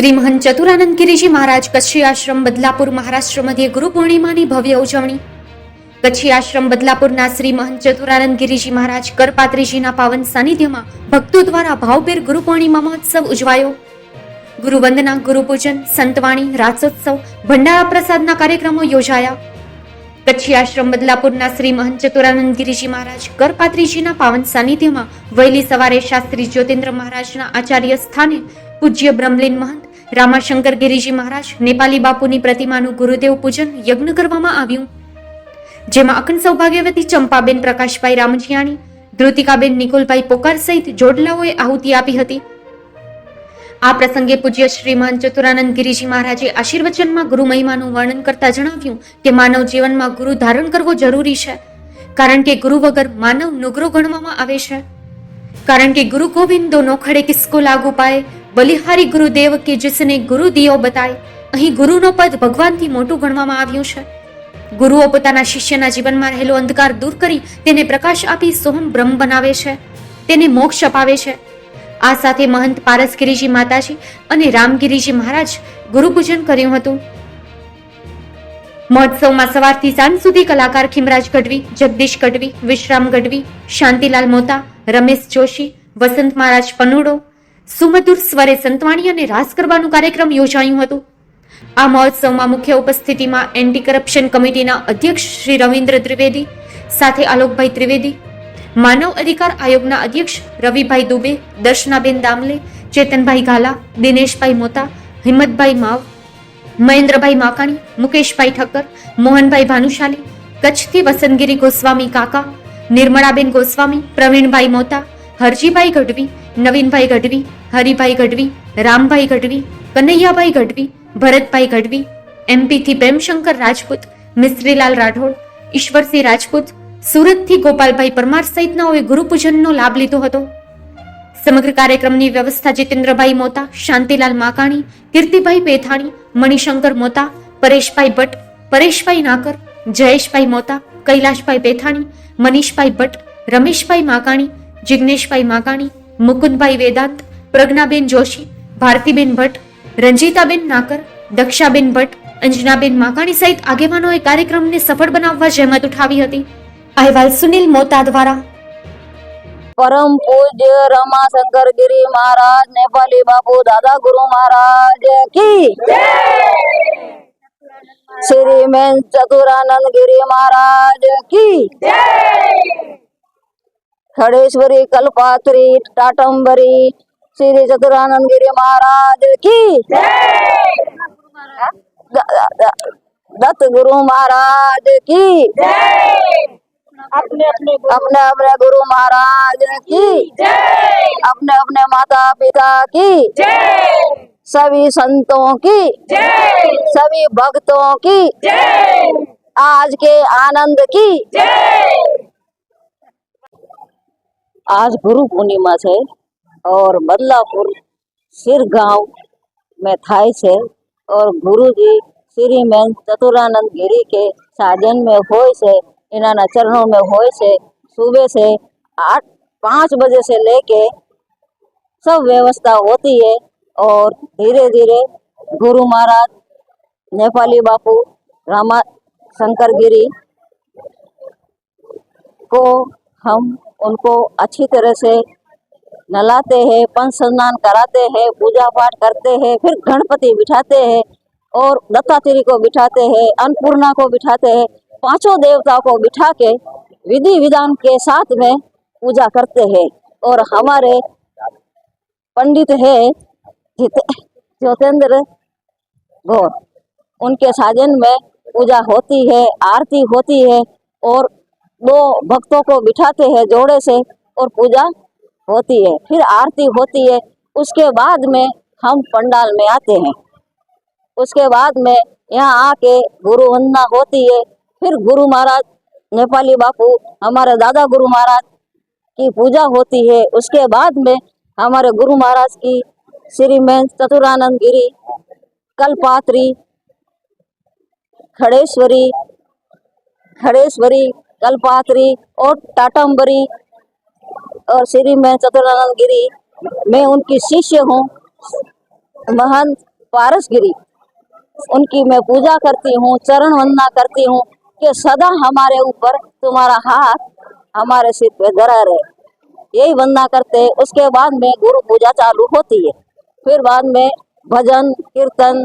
શ્રી મહંત ચતુરાનંદ ગિરિજી મહારાજ કચ્છી આશ્રમ બદલાપુર મહારાષ્ટ્ર મધ્યે ગુરુ ભવ્ય ઉજવણી. કચ્છી આશ્રમ બદલાપુરના શ્રી મહંત ચતુરાનંદ ગિરિજી મહારાજ કરપાત્રીજીના પાવન સાનિધ્યમાં ભક્તો દ્વારા ભાવભેર ગુરુ પૂર્ણિમા મહોત્સવ ઉજવાયો. ગુરુવંદના ગુરુપૂજન સંતવાણી, રાસોત્સવ, ભંડારા પ્રસાદના કાર્યક્રમો યોજાયા. કચ્છી આશ્રમ બદલાપુરના શ્રી મહંત ચતુરાનંદ ગિરિજી મહારાજ કરપાત્રીજીના પાવન સાનિધ્યમાં વહેલી સવારે શાસ્ત્રી જ્યોતિન્દ્ર મહારાજના આચાર્ય સ્થાને પૂજ્ય બ્રહ્મલીન મહંત રામાશંકર ગિરિજી મહારાજ, નેપાલી બાપુની પ્રતિમાનું ગુરુદેવ પૂજન યજ્ઞ કરવામાં આવ્યું. જેમાં અખંડ સૌભાગ્યવતી ચંપાબેન પ્રકાશભાઈ રામજીયાણી, ધૃતિકાબેન નિકુલભાઈ પોકાર સહિત જોડલાઓએ આહુતિ આપી હતી. આ પ્રસંગે પૂજ્ય શ્રીમાન ચતુરાનંદ ગિરિજી મહારાજે આશીર્વચનમાં ગુરુ મહિમાનું વર્ણન કરતા જણાવ્યું કે માનવ જીવનમાં ગુરુ ધારણ કરવો જરૂરી છે, કારણ કે ગુરુ વગર માનવ નુગરો ગણવામાં આવે છે. કારણ કે ગુરુ ગોવિંદો નોખડે કિસ્કો લાગુ પાए બલિહારી ગુરુદેવ કે જિસને ગુરુ દિયો બતાય, અહીં ગુરુનો પદ ભગવાનથી મોટું ગણવામાં આવ્યું છે. ગુરુઓ પોતાના શિષ્યના જીવનમાં રહેલો અંધકાર દૂર કરી તેને પ્રકાશ આપી સોહમ બ્રહ્મ બનાવે છે, તેને મોક્ષ અપાવે છે. આ સાથે મહંત પારસગીરીજી માતાજી અને રામગીરીજી મહારાજ ગુરુપૂજન કર્યું હતું. મહોત્સવમાં સવારથી સાંજ સુધી કલાકાર ખીમરાજ ગઢવી, જગદીશ ગઢવી, વિશ્રામ ગઢવી, શાંતિલાલ મોતા, રમેશ જોશી, વસંત મહારાજ પનુડો સુમધુર સ્વરે સંતવાણી અને રાસ ગરબાનું કાર્યક્રમ યોજાયું હતું. આ મહોત્સવમાં મુખ્ય ઉપસ્થિતિમાં એન્ટી કરપ્શન કમિટીના અધ્યક્ષ શ્રી રવિન્દ્ર ત્રિવેદી, સાથે આલોકભાઈ ત્રિવેદી, માનવ અધિકાર આયોગના અધ્યક્ષ રવિભાઈ દુબે, દર્શનાબેન દામલે, ચેતનભાઈ ગાલા દિનેશભાઈ મોતા, હિંમતભાઈ માવ, મહેન્દ્રભાઈ માકાણી, મુકેશભાઈ ઠક્કર, મોહનભાઈ ભાનુશાલી, કચ્છથી વસંતગીરી ગોસ્વામી કાકા, નિર્મળાબેન ગોસ્વામી, પ્રવીણભાઈ મોતા હરજીભાઈ ગઢવી, નવીનભાઈ ગઢવી, હરિભાઈ ગઢવી, રામભાઈ ગઢવી, કનૈયાભાઈ ગઢવી, ભરતભાઈ ગઢવી એમપીથી પ્રેમશંકર રાજપૂત, મિસ્ત્રીલાલ રાઠોડ, ઈશ્વરસિંહ રાજપૂત, સુરતથી ગોપાલભાઈ પરમાર સહિતનાઓએ ગુરુપૂજનનો લાભ લીધો હતો. સમગ્ર કાર્યક્રમની વ્યવસ્થા જીતેન્દ્રભાઈ મોતા, શાંતિલાલ માકાણી, કીર્તિભાઈ પેથાણી, મણિશંકર મોતા, પરેશભાઈ ભટ્ટ, પરેશભાઈ નાકર, જયેશભાઈ મોતા, કૈલાશભાઈ પેથાણી, મનીષભાઈ ભટ્ટ, રમેશભાઈ માકાણી જિગ્નેશભાઈ માકાણી મુકુંદભાઈ વેદાંત, પ્રજ્ઞાબેન જોશી, ભારતીબેન ભટ્ટ, રંજીતાબેન નાકર, દક્ષાબેન ભટ્ટ, અંજનાબેન માકાણી સહિત આગેવાનોએ કાર્યક્રમને સફળ બનાવવા જહેમત ઉઠાવી હતી. અહેવાલ સુનિલ મોતા દ્વારા. પરમ પૂજ્ય રમાશંકર ગિરી મહારાજ, નેપાલી બાપુ, દાદા ગુરુ મહારાજ, કી શ્રી મેન ચતુરાનંદ ગિરી મહારાજ, કી खडेश्वरी, कल्पात्री, टाटंबरी, श्री चतुरानंद गिरी महाराज की दत्त गुरु महाराज की अपने अपने अपने अपने गुरु महाराज की अपने अपने माता पिता की सभी संतों की सभी भक्तों की आज के आनंद की आज गुरु पूर्णिमा છે और बदलापुर सिर गाँव में थाई છે और गुरु जी श्री मैन चतुरानंद गिरी के साजन में होय से इन्होंने चरणों में होय से, सुबह से आठ, पाँच बजे से लेके सब व्यवस्था होती है और धीरे धीरे गुरु महाराज, नेपाली बापू, रामा शंकर गिरी को हम उनको अच्छी तरह से नलाते हैं पंच स्नान कराते हैं पूजा पाठ करते हैं, फिर गणपति बिठाते हैं और दत्तात्रेय को बिठाते हैं, अन्नपूर्णा को बिठाते हैं, पाँचों देवताओं को बिठा के विधि विधान के साथ में पूजा करते हैं। और हमारे पंडित है ज्योतेंद्र गौर, उनके साजन में पूजा होती है, आरती होती है और दो भक्तों को बिठाते हैं जोड़े से और पूजा होती है। फिर आरती होती है। उसके बाद में हम पंडाल में आते हैं। उसके बाद में यहाँ आके गुरु वंदना होती है। फिर गुरु महाराज, नेपाली बापू, हमारे दादा गुरु महाराज की पूजा होती है। उसके बाद में हमारे गुरु महाराज की श्री में चतुरानंद गिरी, कलपात्री, खड़ेश्वरी खड़ेश्वरी कलपात्री और टाटम्बरी और श्री मैं चतुरानंद गिरी। मैं उनकी शिष्य हूँ महंत पारसगिरी। उनकी मैं पूजा करती हूँ, चरण वंदना करती हूँ कि सदा हमारे ऊपर तुम्हारा हाथ हमारे सिर पे धरा रहे। यही वंदना करते उसके बाद में गुरु पूजा चालू होती है। फिर बाद में भजन, कीर्तन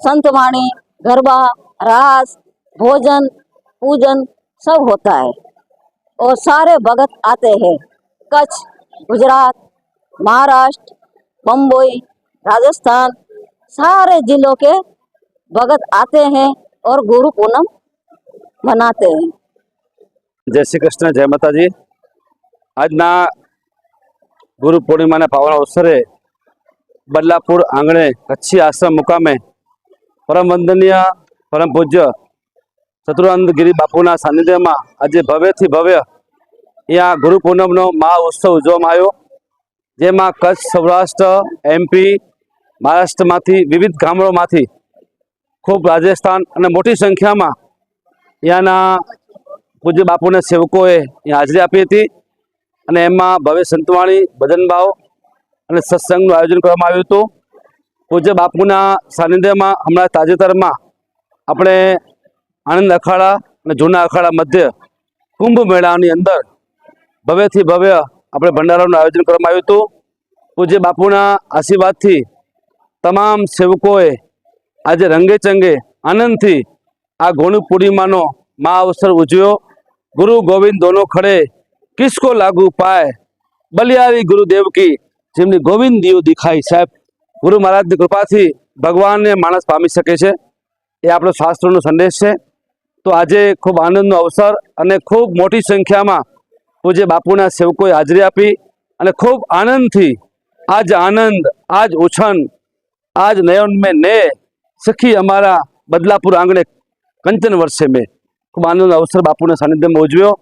संतवाणी गरबा, रास, भोजन, पूजन सब होता है और सारे भगत आते हैं कच्छ गुजरात महाराष्ट्र बम्बई राजस्थान सारे जिलों के भगत आते हैं और गुरु पूनम मनाते हैं જય શ્રી કૃષ્ણ જય માતાજી આજના ગુરુ પૂર્ણિમાના પાવન અવસરે બદલાપુર આંગણે કચ્છી આશ્રમ મુકામે પરમ વંદનીય પરમ પૂજ્ય ચતુરાનંદગીરી બાપુના સાનિધ્યમાં આજે ભવ્યથી ભવ્ય અહીંયા ગુરુ પૂનમનો મહા ઉત્સવ ઉજવવામાં આવ્યો, જેમાં કચ્છ સૌરાષ્ટ્ર એમપી મહારાષ્ટ્રમાંથી વિવિધ ગામડોમાંથી ખૂબ રાજસ્થાન અને મોટી સંખ્યામાં અહીંયાના પૂજ્ય બાપુના સેવકોએ હાજરી આપી હતી અને એમાં ભવ્ય સંતવાણી ભજનભાવ અને સત્સંગનું આયોજન કરવામાં આવ્યું હતું. પૂજ્ય બાપુના સાનિધ્યમાં હમણાં તાજેતરમાં આપણે આનંદ અખાડા અને જૂના અખાડા મધ્ય કુંભ મેળાની અંદર ભવ્યથી ભવ્ય આપણે ભંડારાનું આયોજન કરવામાં આવ્યું હતું. પૂજ્ય બાપુના આશીર્વાદથી તમામ સેવકોએ આજે રંગે ચંગે આનંદથી આ ગોણુ પૂર્ણિમાનો મા અવસર ઉજવ્યો. ગુરુ ગોવિંદ દોનો ખડે કિસકો લાગુ પાય. બલિયારી ગુરુદેવ કી જેમની ગોવિંદ દીવ દેખાય સાહેબ. ગુરુ મહારાજની કૃપાથી ભગવાનને માણસ પામી શકે છે. એ આપણો શાસ્ત્રોનો સંદેશ છે. તો આજે ખૂબ આનંદનો અવસર અને ખૂબ મોટી સંખ્યામાં પૂજ્ય બાપુના સેવકોએ હાજરી આપી અને ખૂબ આનંદથી આજ આનંદ, આજ ઉછન, આજ નયન મેં ને સખી અમારા બદલાપુર આંગણે કંચન વર્ષે મેં ખૂબ આનંદનો અવસર બાપુના સાનિધ્યમાં ઉજવ્યો.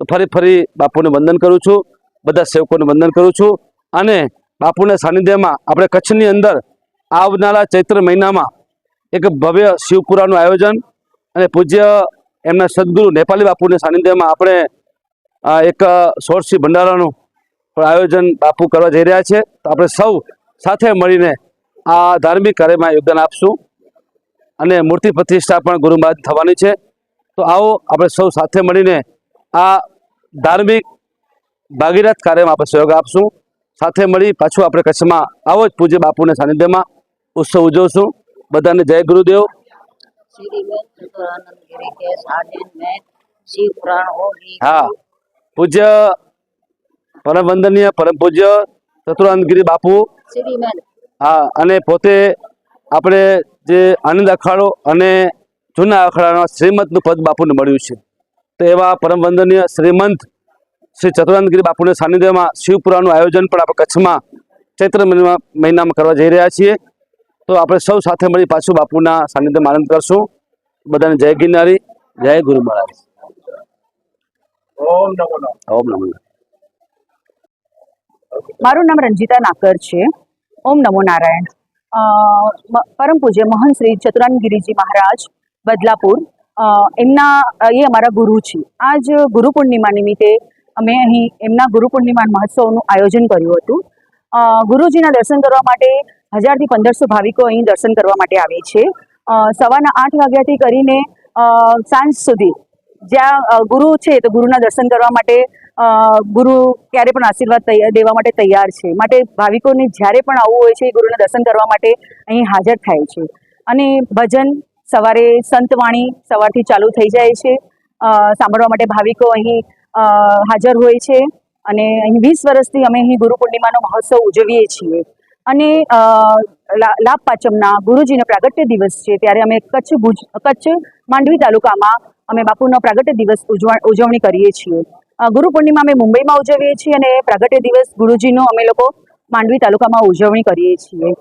તો ફરી ફરી બાપુને વંદન કરું છું, બધા સેવકોને વંદન કરું છું અને બાપુના સાનિધ્યમાં આપણે કચ્છની અંદર આવનારા ચૈત્ર મહિનામાં એક ભવ્ય શિવપુરાનું આયોજન અને પૂજ્ય એમના સદગુરુ નેપાલી બાપુને સાનિધ્યમાં આપણે આ એક સોળસી ભંડારાનું પણ આયોજન બાપુ કરવા જઈ રહ્યા છે. તો આપણે સૌ સાથે મળીને આ ધાર્મિક કાર્યમાં યોગદાન આપશું અને મૂર્તિ પ્રતિષ્ઠા પણ ગુરુ મહારાજ થવાની છે. તો આવો આપણે સૌ સાથે મળીને આ ધાર્મિક ભાગીરથ કાર્યમાં આપણે સહયોગ આપશું. સાથે મળી પાછું આપણે કચ્છમાં આવો જ પૂજ્ય બાપુના સાનિધ્યમાં ઉત્સવ ઉજવશું. બધાને જય ગુરુદેવ. હા પૂજ્ય પરમ વંદનીય પરમ પૂજ્ય શત્રુનંદગીરી બાપુ. હા અને પોતે આપણે જે આનંદ અખાડો અને જૂના અખાડાના શ્રીમંતનું પદ બાપુને મળ્યું છે. તો એવા પરમ વંદનીય શ્રીમંત શ્રી ચતુરાનંદગીરી બાપુના સાનિધ્યમાં શિવપુરાનું આયોજન પણ આપણે કચ્છમાં ચૈત્ર મહિનામાં કરવા જઈ રહ્યા છીએ. તો આપણે સૌ સાથે મળી પાછું બાપુના સાનિધ્યમાં આનંદ કરશું. બધાને જય ગિરનારી જય ગુરુ મહારાજ. ઓમ નમો ઓમ નમો. મારું નામ રંજીતા નાકર છે. ઓમ નમો નારાયણ. પરમ પૂજ્ય મહંત શ્રી ચતુરાનગીરીજી મહારાજ બદલાપુર. એમના એ અમારા ગુરુ છે. આજ ગુરુ પૂર્ણિમા નિમિત્તે અમે અહીં એમના ગુરુ પૂર્ણિમા મહોત્સવનું આયોજન કર્યું હતું. ગુરુજીના દર્શન કરવા માટે હજારથી પંદરસો ભાવિકો અહીં દર્શન કરવા માટે આવે છે. સવારના આઠ વાગ્યાથી કરીને સાંજ સુધી જ્યાં ગુરુ છે તો ગુરુના દર્શન કરવા માટે ગુરુ ક્યારે પણ આશીર્વાદ દેવા માટે તૈયાર છે. માટે ભાવિકોને જ્યારે પણ આવવું હોય છે ગુરુના દર્શન કરવા માટે અહીં હાજર થાય છે. અને ભજન સવારે સંતવાણી સવારથી ચાલુ થઈ જાય છે. સાંભળવા માટે ભાવિકો અહીં હાજર હોય છે. અને અહીં વીસ વર્ષથી અમે અહીં ગુરુ પૂર્ણિમાનો મહોત્સવ ઉજવીએ છીએ. અને લાભ પાચમના ગુરુજીનો પ્રાગટ્ય દિવસ છે, ત્યારે અમે કચ્છ ભુજ, કચ્છ માંડવી તાલુકામાં અમે બાપુનો પ્રાગટ્ય દિવસ ઉજવા, ઉજવણી કરીએ છીએ. ગુરુ પૂર્ણિમા અમે મુંબઈમાં ઉજવીએ છીએ અને પ્રાગટ્ય દિવસ ગુરુજીનો અમે લોકો માંડવી તાલુકામાં ઉજવણી કરીએ છીએ.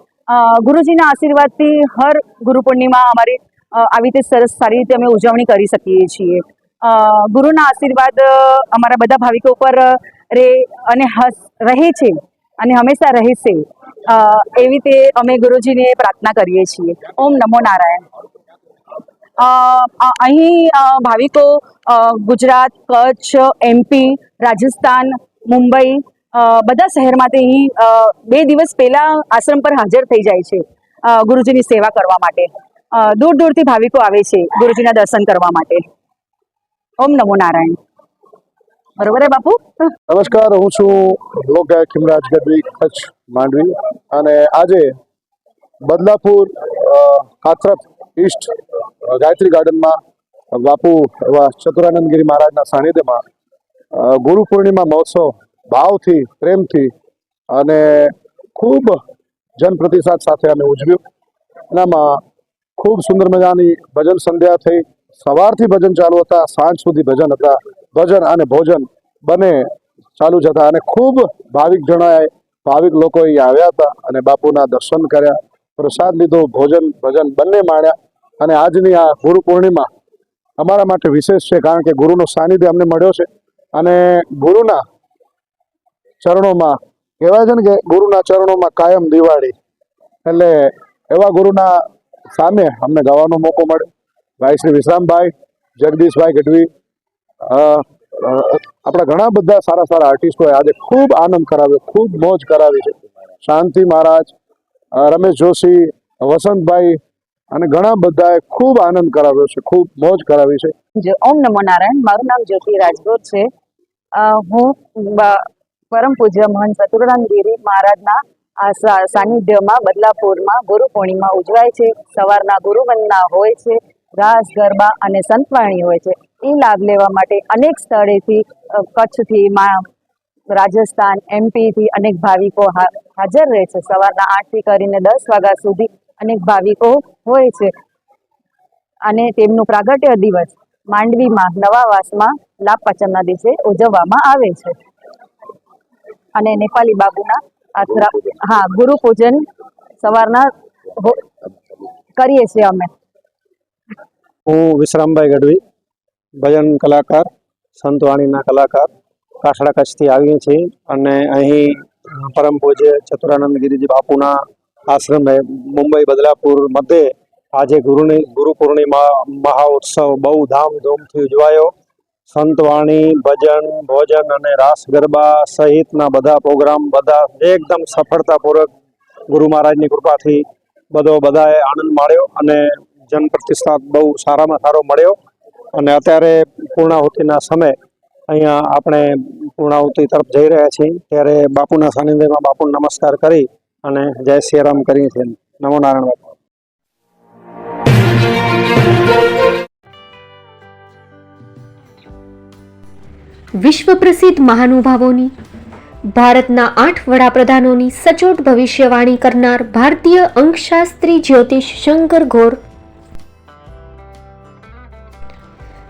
ગુરુજીના આશીર્વાદથી હર ગુરુ પૂર્ણિમા અમારી આવી રીતે સરસ સારી રીતે અમે ઉજવણી કરી શકીએ છીએ. ગુરુના આશીર્વાદ અમારા બધા ભાવિકો ઉપર રે અને હસ, રહે છે. અને હંમેશા રહેશે. એવી રીતે અમે ગુરુજીને પ્રાર્થના કરીએ છીએ. ઓમ નમો નારાયણ. અહીં ભાવિકો ગુજરાત, કચ્છ એમપી રાજસ્થાન, મુંબઈ બધા શહેરમાંથી અહીં બે દિવસ પહેલા આશ્રમ પર હાજર થઈ જાય છે ગુરુજીની સેવા કરવા માટે. દૂર દૂરથી ભાવિકો આવે છે ગુરુજીના દર્શન કરવા માટે. ઓમ નમો નારાયણ. બરોબર બાપુ? નમસ્કાર, હું છું લોકગાયક હિમરાજ ગઢવી, કચ્છ માંડવી. અને આજે બદલાપુર કાથરપ ઈસ્ટ ગાયત્રી ગાર્ડનમાં બાપુ એવા ચતુરાનંદગીરી મહારાજના સાનિધ્યમાં ગુરુ પૂર્ણિમા મહોત્સવ ભાવથી, પ્રેમથી અને ખૂબ જનપ્રતિસાદ સાથે અમે ઉજવ્યું. એનામાં ખૂબ સુંદર મજાની ભજન સંધ્યા થઈ. સવારથી ભજન ચાલુ હતા, સાંજ સુધી ભજન હતા. ભજન અને ભોજન બંને ચાલુ જ હતા. અને ખૂબ ભાવિક જણાએ, ભાવિક લોકો અહીં આવ્યા હતા અને બાપુના દર્શન કર્યા, પ્રસાદ લીધો, ભોજન, ભજન બંને માણ્યા. અને આજની આ ગુરુ પૂર્ણિમા અમારા માટે વિશેષ છે, કારણ કે ગુરુનો સાનિધ્ય અમને મળ્યો છે. અને ગુરુના ચરણોમાં, કહેવાય છે ને કે ગુરુના ચરણોમાં કાયમ દિવાળી. એટલે એવા ગુરુના સામે અમને ગાવાનો મોકો મળ્યો. ભાઈ શ્રી વિશ્રામભાઈ, જગદીશભાઈ ગઢવી આપણા ઘણા બધા સારા સારા આર્ટિસ્ટોએ આજે ખૂબ આનંદ કરાવ્યો, ખૂબ મોજ કરાવી છે. શાંતિ મહારાજ રમેશ જોશી, વસંતભાઈ અને ઘણા બધાએ ખૂબ આનંદ કરાવ્યો છે, ખૂબ મોજ કરાવી છે. ઓમ નમો નારાયણ, મારું નામ જ્યોતિ રાજગોર છે. હું પરમ પૂજ્ય મહંત ગિરી મહારાજના આ સાનિધ્યમાં, બદલાપુરમાં, ગુરુ પૂર્ણિમા ઉજવાય છે. સવારના ગુરુવંદના હોય છે, રાસ ગરબા અને સંતવાણી હોય છે. એ લાભ લેવા માટે અનેક સ્થળેથી કચ્છથી રાજસ્થાન, એમપીથી અનેક ભાવિકો હાજર રહે છે. સવારના આઠથી કરીને દસ વાગ્યા સુધી અનેક ભાવિકો હોય છે. અને તેમનું પ્રાગટ્ય દિવસ માંડવીમાં નવાવાસમાં લાભ પાંચમના દિવસે ઉજવવામાં આવે છે. અને નેપાલી બાબુના હા, ગુરુ પૂજન સવારના કરીએ છીએ અમે. હું વિશ્રામભાઈ ગઢવી. ભજન કલાકાર સંતવાણીના કલાકાર કાસડા કચ્છથી આવીએ છીએ અને અહીં પરમ પૂજ્ય ચતુરાનંદ ગિરિજી બાપુના આશ્રમે મુંબઈ બદલાપુર મધ્યે આજે ગુરુની, ગુરુ પૂર્ણિમા, મહાઉત્સવ બહુ ધામધૂમથી ઉજવાયો. સંતવાણી ભજન, ભોજન અને રાસ ગરબા સહિતના બધા પ્રોગ્રામ, બધા એકદમ સફળતાપૂર્વક ગુરુ મહારાજની કૃપાથી બધો બધાએ આનંદ માણ્યો અને જન પ્રતિસાદ બહુ સારામાં સારો મળ્યો. અને અત્યારે પૂર્ણાહુતિના સમય અહીંયા આપણે પૂર્ણાહુતિ તરફ જઈ રહ્યા છીએ. ત્યારે બાપુના સાનિધ્યમાં બાપુને નમસ્કાર કરી અને જય સિયારામ કરીએ છીએ. નમો નારાયણ બાપુ. વિશ્વ પ્રસિદ્ધ મહાનુભાવોની, ભારતના આઠ વડાપ્રધાનોની સચોટ ભવિષ્યવાણી કરનાર ભારતીય અંકશાસ્ત્રી જ્યોતિષ શંકર ઘોર